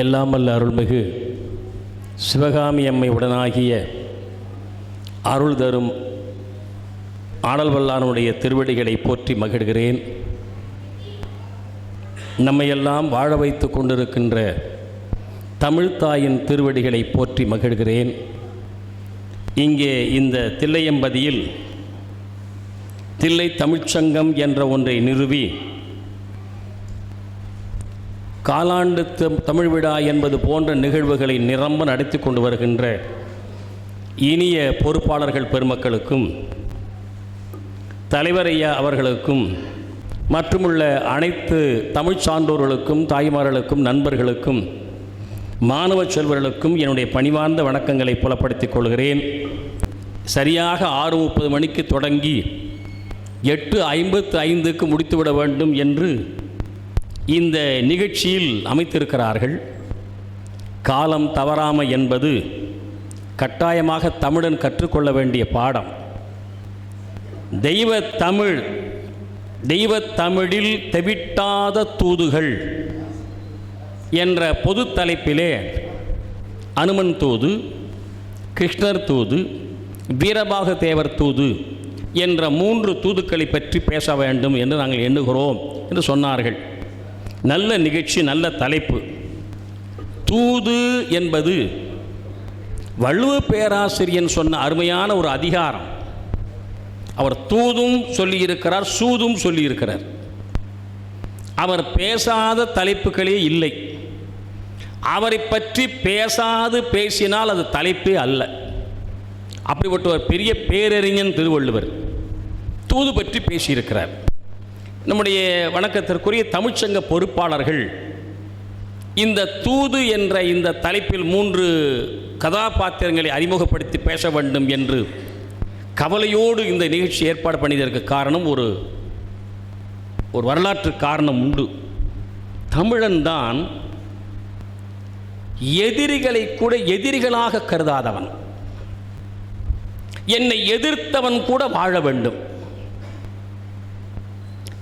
எல்லாமல்ல அருள்மிகு சிவகாமி அம்மை உடனாகிய அருள் தரும் ஆடல் வல்லானுடைய திருவடிகளை போற்றி மகிழ்கிறேன். நம்மையெல்லாம் வாழ வைத்து கொண்டிருக்கின்ற தமிழ்த்தாயின் திருவடிகளை போற்றி மகிழ்கிறேன். இங்கே இந்த தில்லையம்பதியில் தில்லை தமிழ்ச்சங்கம் என்ற ஒன்றை நிறுவி காலாண்டு த- தமிழ் விழா என்பது போன்ற நிகழ்வுகளை நிரம்ப நடத்தி கொண்டு வருகின்ற இனிய பொறுப்பாளர்கள் பெருமக்களுக்கும் தலைவரையா அவர்களுக்கும் மற்றுமுள்ள அனைத்து தமிழ் சான்றோர்களுக்கும் தாய்மார்களுக்கும் நண்பர்களுக்கும் மாணவ செல்வர்களுக்கும் என்னுடைய பணிவார்ந்த வணக்கங்களை புலப்படுத்திக் கொள்கிறேன். சரியாக ஆறு முப்பது மணிக்கு தொடங்கி எட்டு ஐம்பத்து ஐந்துக்கு முடித்துவிட வேண்டும் என்று இந்த நிகழ்ச்சியில் அமைத்திருக்கிறார்கள். காலம் தவறாமை என்பது கட்டாயமாக தமிழன் கற்றுக்கொள்ள வேண்டிய பாடம். தெய்வ தமிழ் தெய்வ தமிழில் தெவிட்டாத தூதுகள் என்ற பொது தலைப்பிலே அனுமன் தூது கிருஷ்ணர் தூது வீரபாக தேவர் தூது என்ற மூன்று தூதுக்களை பற்றி பேச வேண்டும் என்று நாங்கள் எண்ணுகிறோம் என்று சொன்னார்கள். நல்ல நிகழ்ச்சி நல்ல தலைப்பு. தூது என்பது வள்ளுவ பேராசிரியன் சொன்ன அருமையான ஒரு அதிகாரம். அவர் தூதும் சொல்லியிருக்கிறார் சூதும் சொல்லியிருக்கிறார். அவர் பேசாத தலைப்புகளே இல்லை. அவரை பற்றி பேசாது பேசினால் அது தலைப்பே அல்ல. அப்படிப்பட்ட ஒரு பெரிய பேரறிஞன் திருவள்ளுவர். தூது பற்றி பேசியிருக்கிறார். நம்முடைய வணக்கத்திற்குரிய தமிழ்ச்சங்க பொறுப்பாளர்கள் இந்த தூது என்ற இந்த தலைப்பில் மூன்று கதாபாத்திரங்களை அறிமுகப்படுத்தி பேச வேண்டும் என்று கவலையோடு இந்த நிகழ்ச்சி ஏற்பாடு பண்ணியதற்கு காரணம் ஒரு ஒரு வரலாற்று காரணம் உண்டு. தமிழன்தான் எதிரிகளை கூட எதிரிகளாக கருதாதவன். என்னை எதிர்த்தவன் கூட வாழ வேண்டும்.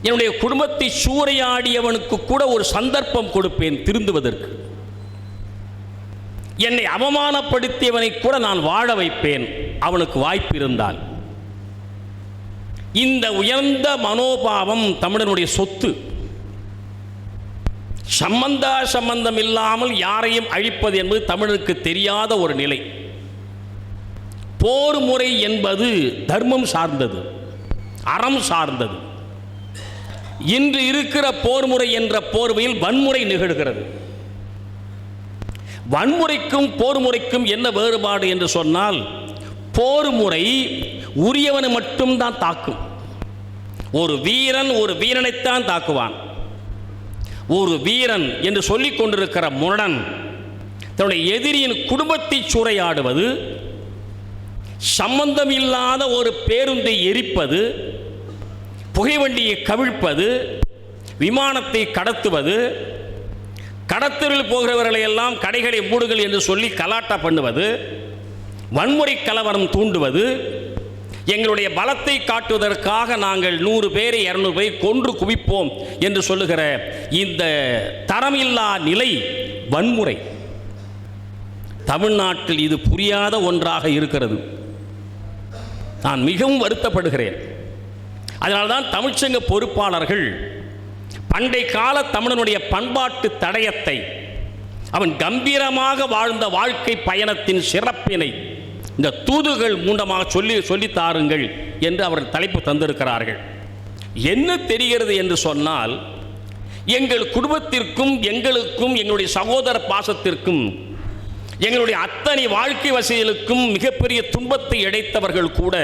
என்னுடைய குடும்பத்தை சூறையாடியவனுக்கு கூட ஒரு சந்தர்ப்பம் கொடுப்பேன் திருந்துவதற்கு. என்னை அவமானப்படுத்தியவனை கூட நான் வாழ வைப்பேன். அவனுக்கு வாய்ப்பு இருந்தால். இந்த உயர்ந்த மனோபாவம் தமிழனுடைய சொத்து. சம்பந்தா சம்பந்தம் இல்லாமல் யாரையும் அழிப்பது என்பது தமிழனுக்கு தெரியாத ஒரு நிலை. போர் முறை என்பது தர்மம் சார்ந்தது. அறம் சார்ந்தது. இன்று இருக்கிற போர் முறை என்ற போர்வையில் வன்முறை நிகழ்கிறது. வன்முறைக்கும் போர் முறைக்கும் என்ன வேறுபாடு என்று சொன்னால் போர் முறை உரியவனை மட்டும்தான் தாக்கும். ஒரு வீரன் ஒரு வீரனைத்தான் தாக்குவான். ஒரு வீரன் என்று சொல்லிக் கொண்டிருக்கிற முரணன் தன்னுடைய எதிரியின் குடும்பத்தை சூறையாடுவது சம்பந்தம் இல்லாத ஒரு பேருந்தை எரிப்பது புகைவண்டியை கவிழ்ப்பது விமானத்தை கடத்துவது கடத்தலில் போகிறவர்களை எல்லாம் கடைகளை மூடுகள் என்று சொல்லி கலாட்டா பண்ணுவது வன்முறை கலவரம் தூண்டுவது எங்களுடைய பலத்தை காட்டுவதற்காக நாங்கள் நூறு பேரை இரநூறு பேரை கொன்று குவிப்போம் என்று சொல்லுகிற இந்த தரமில்லா நிலை வன்முறை. தமிழ்நாட்டில் இது புரியாத ஒன்றாக இருக்கிறது. நான் மிகவும் வருத்தப்படுகிறேன். அதனால்தான் தமிழ்ச்சங்க பொறுப்பாளர்கள் பண்டை கால தமிழனுடைய பண்பாட்டு தடயத்தை அவன் கம்பீரமாக வாழ்ந்த வாழ்க்கை பயணத்தின் சிறப்பினை இந்த தூதுகள் மூலமாக சொல்லி சொல்லி தாருங்கள் என்று அவர்கள் தலைப்பு தந்திருக்கிறார்கள். என்ன தெரிகிறது என்று சொன்னால் எங்கள் குடும்பத்திற்கும் எங்களுக்கும் எங்களுடைய சகோதர பாசத்திற்கும் எங்களுடைய அத்தனை வாழ்க்கை வசதிகளுக்கும் மிகப்பெரிய துன்பத்தை இடைத்தவர்கள் கூட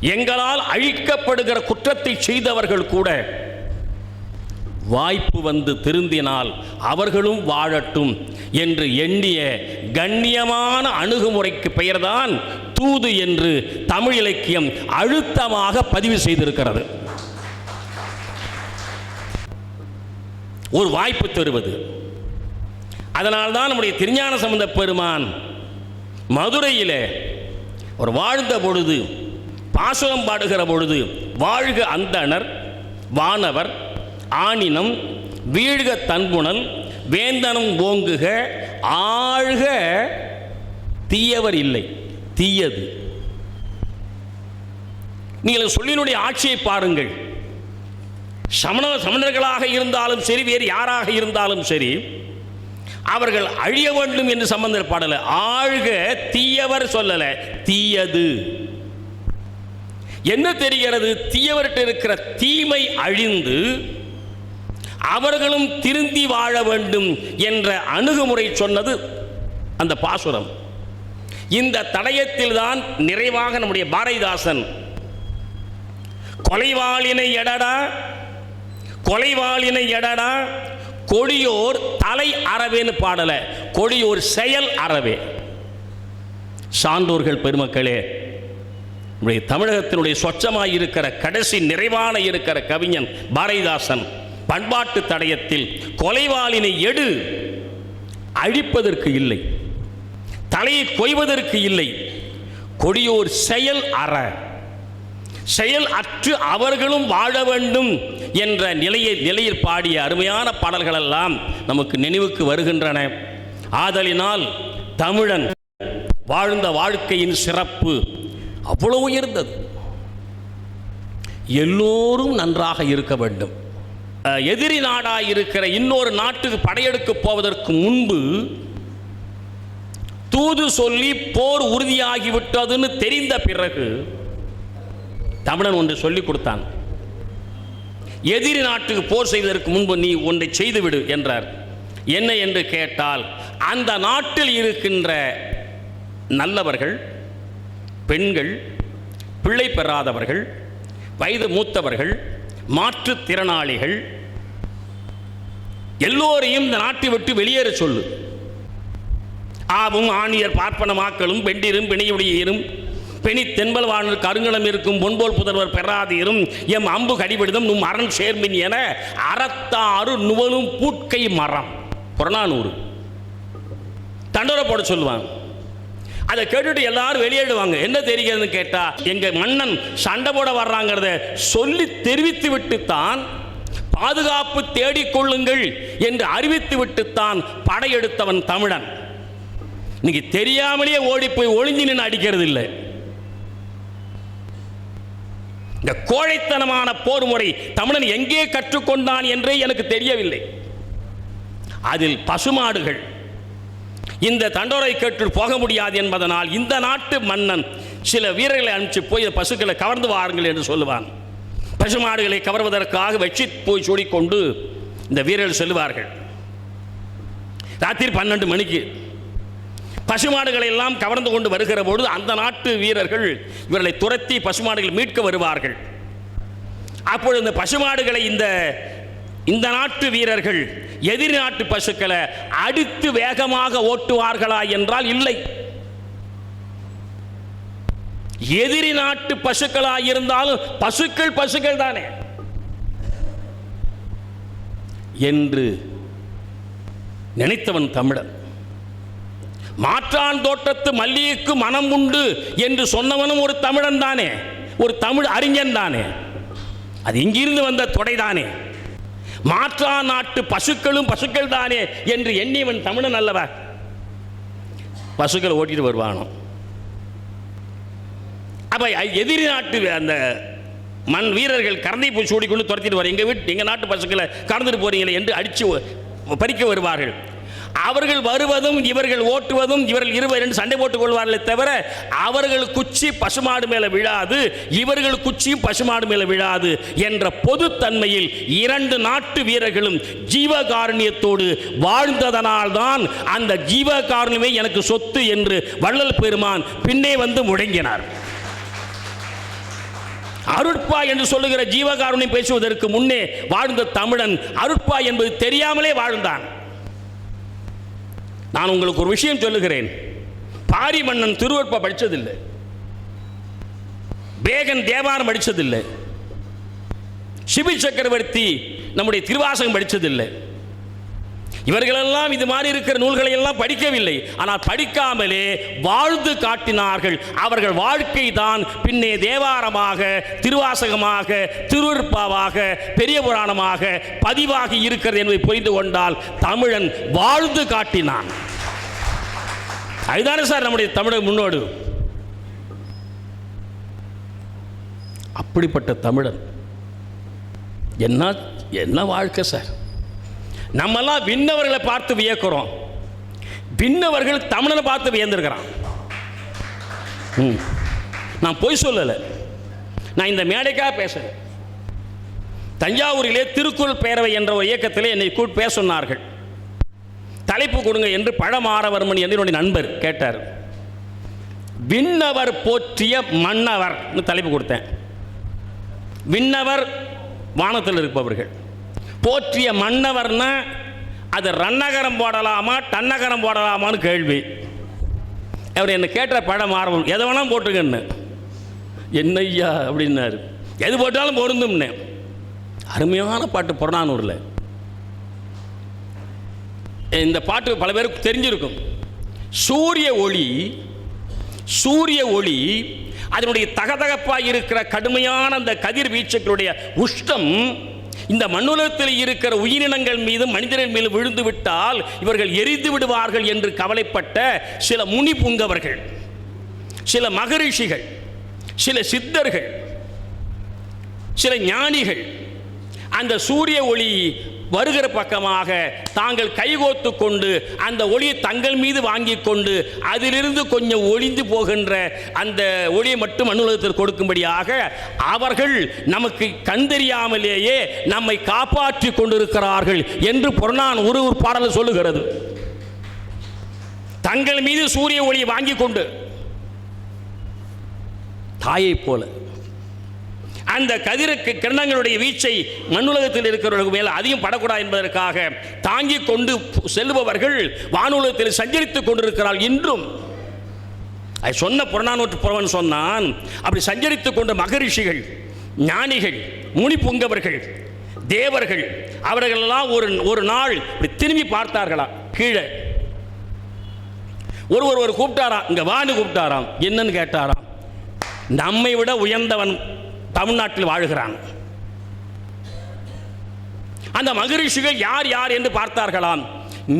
எங்களால் அழிக்கப்படுகிற குற்றத்தை செய்தவர்கள் கூட வாய்ப்பு வந்து திருந்தினால் அவர்களும் வாழட்டும் என்று எண்ணிய கண்ணியமான அணுகுமுறைக்கு பெயர்தான் தூது என்று தமிழ் இலக்கியம் அழுத்தமாக பதிவு செய்திருக்கிறது. ஒரு வாய்ப்பு தருவது. அதனால்தான் நம்முடைய திருஞான சம்பந்த பெருமான் மதுரையில் ஒரு வாழ்ந்த பொழுது பாசுரம் பாடுகிற பொழுது வாழ்க அந்தணர் வானவர் ஆனினம் வீழ்க தன்புணல் வேந்தனம் ஓங்குக ஆழ்க தீயவர் இல்லை தீயது. நீங்கள் சொல்லினுடைய ஆட்சியை பாருங்கள். சமண சமணர்களாக இருந்தாலும் சரி வேறு யாராக இருந்தாலும் சரி அவர்கள் அழிய வேண்டும் என்று சம்பந்தர் பாடலை. ஆழ்க தீயவர் சொல்லலை தீயது. என்ன தெரிகிறது? தீயவர்கிட்ட இருக்கிற தீமை அழிந்து அவர்களும் திருந்தி வாழ வேண்டும் என்ற அணுகுமுறை சொன்னது அந்த பாசுரம். இந்த தடயத்தில் தான் நிறைவாக நம்முடைய பாரதிதாசன் கொலைவாளினை எடடா கொலைவாளினை எடடா கொடியோர் தலை அறவேன்னு பாடலை கொடியோர் செயல் அறவே. சான்றோர்கள் பெருமக்களே நம்முடைய தமிழகத்தினுடைய சொச்சமாக இருக்கிற கடைசி நிறைவான இருக்கிற கவிஞன் பாரதிதாசன் பண்பாட்டு தடயத்தில் கொலைவாளினை எடு அழிப்பதற்கு இல்லை தலையை கொய்வதற்கு இல்லை கொடியோர் செயல் அற செயல் அற்று அவர்களும் வாழ வேண்டும் என்ற நிலையை நிலையில் பாடிய அருமையான பாடல்களெல்லாம் நமக்கு நினைவுக்கு வருகின்றன. ஆதலினால் தமிழன் வாழ்ந்த வாழ்க்கையின் சிறப்பு அவ்வளோ உயர்ந்தது. எல்லோரும் நன்றாக இருக்க வேண்டும். எதிரி நாடாக இருக்கிற இன்னொரு நாட்டுக்கு படையெடுக்க போவதற்கு முன்பு தூது சொல்லி போர் உறுதியாகிவிட்டதுன்னு தெரிந்த பிறகு தமிழன் ஒன்று சொல்லிக் கொடுத்தான். எதிரி நாட்டுக்கு போர் செய்வதற்கு முன்பு நீ ஒன்றை செய்துவிடு என்றார். என்ன என்று கேட்டால் அந்த நாட்டில் இருக்கின்ற நல்லவர்கள் பெண்கள் பிள்ளை பெறாதவர்கள் வயது மூத்தவர்கள் மாற்றுத்திறனாளிகள் எல்லோரையும் இந்த நாட்டை விட்டு வெளியேற சொல்லு. ஆவும் ஆணியர் பார்ப்பனமாக்களும் பெண்டிரும் பிணியுடையரும் பெணி தென்பல் வாழ்நர் கருங்கலம் இருக்கும் பொன்போல் புதல்வர் பெறாதீரும் எம் அம்பு கடிபடிதம் நும் அரண் சேர்மின் என அறத்தாறு நுவலும் பூட்கை மரம். புறநானூறு. தண்டோரை போட சொல்லுவாங்க. அதை கேட்டுட்டு எல்லாரும் வெளியேடுவாங்க என்ன தெரிகிறதுன்னு கேட்டா எங்க மன்னன் சண்டை போட வர்றாங்கிறத சொல்லி தெரிவித்து விட்டுத்தான் பாதுகாப்பு தேடிக்கொள்ளுங்கள் என்று அறிவித்து விட்டுத்தான் படையெடுத்தவன் தமிழன். இன்னைக்கு தெரியாமலேயே ஓடி போய் ஒளிஞ்சு நின்று அடிக்கிறது இல்லை. இந்த கோழைத்தனமான போர் முறை தமிழன் எங்கே கற்றுக்கொண்டான் என்றே எனக்கு தெரியவில்லை. அதில் பசுமாடுகள் இந்த தண்டோரை கேட்டு போக முடியாது என்பதனால் இந்த நாட்டு மன்னன் சில வீரர்களை அனுப்பிச்சு போய் பசுக்களை கவர்ந்து வாருங்கள் என்று சொல்லுவான். பசுமாடுகளை கவர்வதற்காக வச்சு போய் சூடிக்கொண்டு இந்த வீரர்கள் செல்வார்கள் ராத்திரி பன்னெண்டு மணிக்கு பசுமாடுகளை எல்லாம் கவர்ந்து கொண்டு வருகிற பொழுது அந்த நாட்டு வீரர்கள் இவர்களை துரத்தி பசுமாடுகள் மீட்க வருவார்கள். அப்பொழுது இந்த பசுமாடுகளை இந்த இந்த நாட்டு வீரர்கள் எதிரி நாட்டு பசுக்களை அடித்து வேகமாக ஓட்டுவார்களா என்றால் இல்லை. எதிரி நாட்டு பசுக்களாக இருந்தாலும் பசுக்கள் பசுக்கள் தானே. என்று நினைத்தவன் தமிழன். மாற்றான் தோட்டத்து மல்லிகைக்கு மனம் உண்டு என்று சொன்னவனும் ஒரு தமிழன் தானே. ஒரு தமிழ் அறிஞன் தானே. அது இங்கிருந்து வந்த தொடைதானே. மாற்றா நாட்டு பசுக்களும் பசுக்கள் தானே என்று எண்ணியவன் தமிழன் அல்லவா? பசுக்களை ஓட்டிட்டு வருவானோ? அப்ப எதிரி நாட்டு அந்த மண் வீரர்கள் கரந்தை பூச்சி ஓடிக்கொண்டு துரத்திட்டு வர எங்கள் வீட்டு எங்கள் நாட்டு பசுக்களை கறந்துட்டு போறீங்களே என்று அடித்து பறிக்க வருவார்கள். அவர்கள் வருவதும் இவர்கள் ஓட்டுவதும் இவர்கள் இருவர் இரண்டு சண்டை போட்டுக் கொள்வார்களே தவிர அவர்கள் குச்சி பசுமாடு மேலே விழாது இவர்கள் குச்சியும் பசுமாடு மேலே விழாது என்ற பொதுத்தன்மையில் இரண்டு நாட்டு வீரர்களும் ஜீவகாருண்யத்தோடு வாழ்ந்ததனால்தான் அந்த ஜீவகாருண்யமே எனக்கு சொத்து என்று வள்ளல் பெருமான் பின்னே வந்து முழங்கினார். அருட்பா என்று சொல்லுகிற ஜீவகாருண்யம் பேசுவதற்கு முன்னே வாழ்ந்த தமிழன் அருட்பா என்பது தெரியாமலே வாழ்ந்தான். நான் உங்களுக்கு ஒரு விஷயம் சொல்லுகிறேன். பாரி மன்னன் திருவற்பா படித்ததில்லை பேகன் தேவாரம் படித்ததில்லை சிபி சக்கரவர்த்தி நம்முடைய திருவாசகம் படித்ததில்லை இவர்களெல்லாம் இது மாதிரி இருக்கிற நூல்களை எல்லாம் படிக்கவில்லை. ஆனால் படிக்காமலே வாழ்ந்து காட்டினார்கள். அவர்கள் வாழ்க்கை தான் பின்னே தேவாரமாக திருவாசகமாக திருவிற்பாவாக பெரிய புராணமாக பதிவாகி இருக்கிறது என்பதை புரிந்து கொண்டால் தமிழன் வாழ்ந்து காட்டினான். அதுதானே சார் நம்முடைய தமிழக முன்னோடு. அப்படிப்பட்ட தமிழன் என்ன என்ன வாழ்க்கை சார்? நம்மெல்லாம் விண்ணவர்களை பார்த்து வியக்கிறோம். விண்ணவர்கள் தமிழனை பார்த்து வியந்திருக்கிறான். ம். நான் பொய் சொல்லலை. நான் இந்த மேடைக்காக பேசுகிறேன் தஞ்சாவூரிலே திருக்குறள் பேரவை என்ற ஒரு இயக்கத்திலே என்னை கூட் பேச சொன்னார்கள். தலைப்பு கொடுங்க என்று பழமாரவர்மன் என்று என்னுடைய நண்பர் கேட்டார். விண்ணவர் போற்றிய மன்னவர் தலைப்பு கொடுத்தேன். விண்ணவர் வானத்தில் இருப்பவர்கள். போற்றிய மன்னவர்னா அது ரன்னகரம் போடலாமா டன்னகரம் போடலாமான்னு கேள்வி. அவர் என்னை கேட்ட படம் ஆரம்பம் எதை வேணாலும் போட்டுருங்கன்னு என்னய்யா அப்படின்னாரு. எது போட்டாலும் பொருந்தும்னே. அருமையான பாட்டு புறநானூரில். இந்த பாட்டு பல பேருக்கு தெரிஞ்சிருக்கும். சூரிய ஒளி சூரிய ஒளி அதனுடைய தகதகப்பாக இருக்கிற கடுமையான அந்த கதிர்வீச்சுக்களுடைய உஷ்டம் இந்த மண்ணுலகத்தில் இருக்கிற உயிரினங்கள் மீது மனிதர்கள் மீது விழுந்து விட்டால் இவர்கள் எரிந்து விடுவார்கள் என்று கவலைப்பட்ட சில முனி புங்கவர்கள் சில மகரிஷிகள் சில சித்தர்கள் சில ஞானிகள் அந்த சூரிய ஒளி வருகிற பக்கமாக தாங்கள் கைகோத்து கொண்டு அந்த ஒளியை தங்கள் மீது வாங்கி கொண்டு அதிலிருந்து கொஞ்சம் ஒளிந்து போகின்ற அந்த ஒளியை மட்டும் அனுலகத்தில் கொடுக்கும்படியாக அவர்கள் நமக்கு கண்டறியாமலேயே நம்மை காப்பாற்றி கொண்டிருக்கிறார்கள் என்று புறநான் ஒரு ஒரு பாடல் சொல்லுகிறது. தங்கள் மீது சூரிய ஒளியை வாங்கி கொண்டு தாயைப் போல அந்த கதிருக்கு கிரணங்களுடைய வீச்சை மண்ணுலகத்தில் இருக்கிறவர்கள் மேல் அதிகம் படக்கூடாது என்பதற்காக தாங்கிக் கொண்டு செல்பவர்கள் வானுலகத்தில் சஞ்சரித்துக் கொண்டிருக்கிறாள் இன்றும். அது சொன்ன புறநானூற்று புறவன் சொன்னான் அப்படி சஞ்சரித்துக் கொண்ட மகரிஷிகள் ஞானிகள் முனி புங்கவர்கள் தேவர்கள் அவர்களெல்லாம் ஒரு ஒரு நாள் இப்படி திரும்பி பார்த்தார்களா? கீழே. ஒருவர் ஒரு கூப்பிட்டாராம் இங்க வான்னு கூப்பிட்டாராம் என்னன்னு கேட்டாராம். நம்மை விட உயர்ந்தவன் தமிழ்நாட்டில் வாழ்கிறான். அந்த மகரிஷிகள் யார் யார் என்று பார்த்தார்களாம்.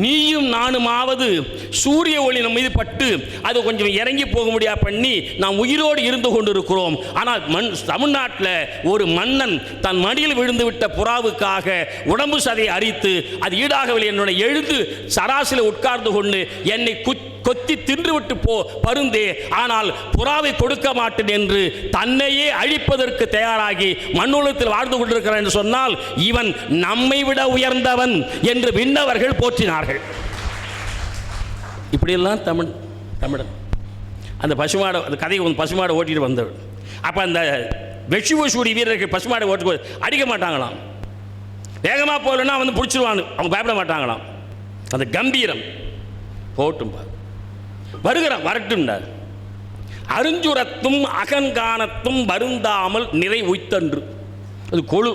நீயும் நானுமாவது சூரிய ஒளி நம் மீது பட்டு அது கொஞ்சம் இறங்கி போக முடியா பண்ணி நாம் உயிரோடு இருந்து கொண்டிருக்கிறோம். ஆனால் மண் தமிழ்நாட்டில் ஒரு மன்னன் தன் மடியில் விழுந்து விட்ட புறாவுக்காக உடம்பு சதையை அரித்து அது ஈடாகவில்லை. என்னோட எழுந்து சராசில உட்கார்ந்து கொண்டு என்னை குச்சி கொத்தி தின்றுவிட்டு போ பருந்தே. ஆனால் புறாவை கொடுக்க மாட்டேன் என்று தன்னையே அழிப்பதற்கு தயாராகி மண்ணுலத்தில் வாழ்ந்து கொண்டிருக்கிறான் என்று சொன்னால் இவன் நம்மை விட உயர்ந்தவன் என்று விண்ணவர்கள் போற்றினார்கள். இப்படியெல்லாம் தமிழ் தமிழன். அந்த பசுமாடை அந்த கதையை வந்து பசுமாடை ஓட்டிட்டு வந்தவர் அப்போ அந்த வெற்றிவசூடி வீரர்கள் பசுமாடை ஓட்டு அடிக்க மாட்டாங்களாம். வேகமாக போகலன்னா வந்து பிடிச்சிருவானு அவங்க பயப்பட மாட்டாங்களாம். அந்த கம்பீரம். போட்டும் பாரு. வருகிறான் வரட்டும்டார் அருஞ்சுரத்தும் அகங்கானத்தும் வருந்தாமல் நிறை உய்த்தன்று. அது கொழு.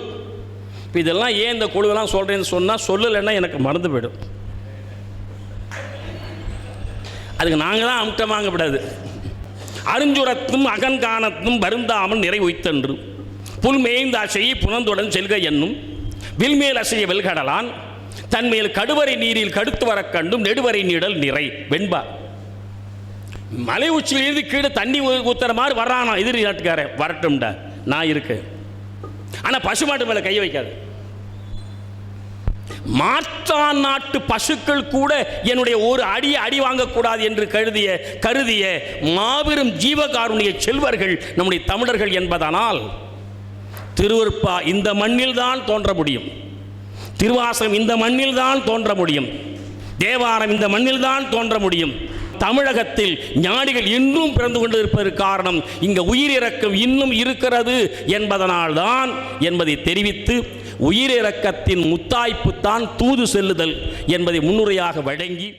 இப்போ இதெல்லாம் ஏன் இந்த கொழுவெல்லாம் சொல்கிறேன்னு சொன்னால் சொல்லலைன்னா எனக்கு மறந்து போயிடும். அதுக்கு நாங்கள் தான் அமுட்டம் வாங்கப்படாது அருஞ்சுரத்தும் அகங்கானத்தும் வருந்தாமல் நிறை உய்த்தன்று. புல் மேய்ந்த அசையை புனந்துடன் செல்க என்னும். வில்மேல் அசைய வெல்கடலான். தன்மேல் கடுவரை நீரில் கடுத்து வரக் கண்டும் நெடுவரை நீடல் நிறை. வெண்பா. மலை உச்சியிலிருந்து கீழே தண்ணி ஊத்துற மாதிரி வர்றானா எதிரி நாட்டுக்காரன் வரட்டும்டா நான் இருக்கு ஆனால் பசுமாட்டு மேலே கை வைக்காது. மாற்றா நாட்டு பசுக்கள் கூட என்னுடைய ஒரு அடியை அடி வாங்கக்கூடாது என்று கருதிய கருதிய மாபெரும் ஜீவகாருண்ய செல்வர்கள் நம்முடைய தமிழர்கள் என்பதனால் திருவருப்பா இந்த மண்ணில் தான் தோன்ற முடியும். திருவாசகம் இந்த மண்ணில் தான் தோன்ற முடியும். தேவாரம் இந்த மண்ணில் தான் தோன்ற முடியும். தமிழகத்தில் ஞானிகள் இன்னும் பிறந்து கொண்டிருப்பதற்கு காரணம் இங்க உயிரிறக்கம் இன்னும் இருக்கிறது என்பதனால்தான் என்பதை தெரிவித்து உயிரிறக்கத்தின் முத்தாய்ப்பு தான் தூது செல்லுதல் என்பதை முன்னுரையாக வழங்கி